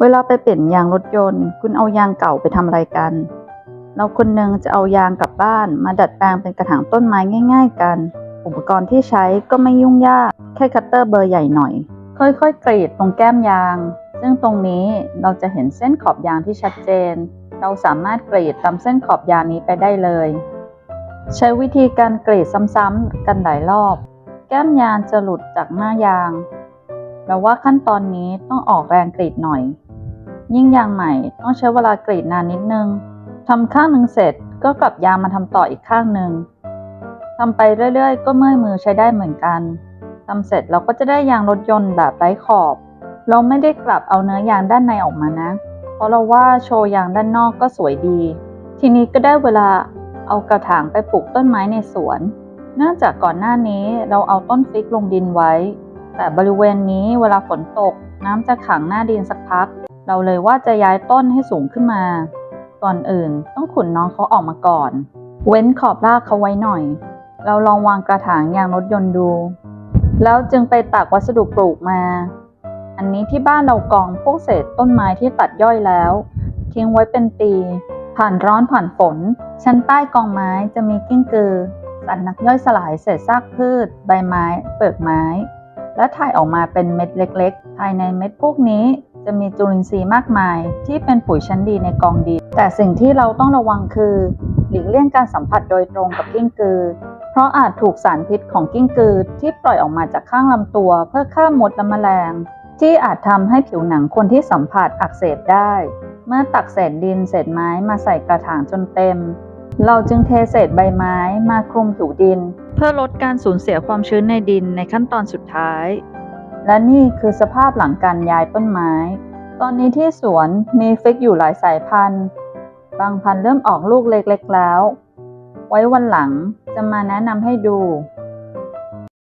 เวลาไปเปลี่ยนยางรถยนต์ คุณเอายางเก่าไปทำอะไรกัน เราคนหนึ่งจะเอายางกลับบ้าน มาดัดแปลงเป็นกระถางต้นไม้ง่าย ๆ กัน อุปกรณ์ที่ใช้ก็ไม่ยุ่งยาก แค่คัตเตอร์เบอร์ใหญ่หน่อย ค่อยๆกรีดตรงแก้มยาง ซึ่งตรงนี้เราจะเห็นเส้นขอบยางที่ชัดเจน เราสามารถกรีดตามเส้นขอบยางนี้ไปได้เลย ใช้วิธีการกรีดซ้ำๆกันหลายรอบ แก้มยางจะหลุดจากหน้ายางแปลว่าขั้นตอนนี้ต้องออกแรงกรีดหน่อย ยิ่งยางใหม่ต้องใช้เวลากรีดนานนิดนึงทำข้างหนึ่งเสร็จก็กลับยางมาทำต่ออีกข้างหนึ่งทำไปเรื่อยๆ ก็เมื่อยมือใช้ได้เหมือนกันทำเสร็จเราก็จะได้ยางรถยนต์แบบไร้ขอบ เราไม่ได้กลับเอาเนื้อยางด้านในออกมานะ เพราะเราว่าโชว์ยางด้านนอกก็สวยดี ทีนี้ก็ได้เวลาเอากระถางไปปลูกต้นไม้ในสวน เนื่องจากก่อนหน้านี้เราเอาต้นฟิกลงดินไว้ แต่บริเวณนี้เวลาฝนตกน้ำจะขังหน้าดินสักพัก เราเลยว่าจะย้ายต้นให้สูงขึ้นมา ก่อนอื่นต้องขุนน้องเขาออกมาก่อน เว้นขอบรากเขาไว้หน่อย เราลองวางกระถางยางรถยนต์ดู แล้วจึงไปตักวัสดุปลูกมา อันนี้ที่บ้านเรากองพวกเศษต้นไม้ที่ตัดย่อยแล้วทิ้งไว้เป็นปี ผ่านร้อนผ่านฝน ชั้นใต้กองไม้จะมีกิ้งกือสัตว์นักย่อยสลายเศษซากพืช ใบไม้ เปลือกไม้ และถ่ายออกมาเป็นเม็ดเล็ก ๆ ภายในเม็ดพวกนี้ จะมีจุลินทรีย์มากมายที่เป็นปุ๋ยชั้นดีในกองดิน แต่สิ่งที่เราต้องระวังคือ หลีกเลี่ยงการสัมผัสโดยตรงกับกิ้งกือ เพราะอาจถูกสารพิษของกิ้งกือที่ปล่อยออกมาจากข้างลำตัว เพื่อฆ่ามดและแมลง ที่อาจทำให้ผิวหนังคนที่สัมผัสอักเสบได้ เมื่อตักเศษดินเศษไม้มาใส่กระถางจนเต็ม เราจึงเทเศษใบไม้มาคลุมผิวดิน เพื่อลดการสูญเสียความชื้นในดินในขั้นตอนสุดท้าย และนี่คือสภาพหลังการย้ายต้นไม้ ตอนนี้ที่สวนมีฟิกอยู่หลายสายพันธุ์ บางพันธุ์เริ่มออกลูกเล็กๆแล้ว ไว้วันหลังจะมาแนะนำให้ดู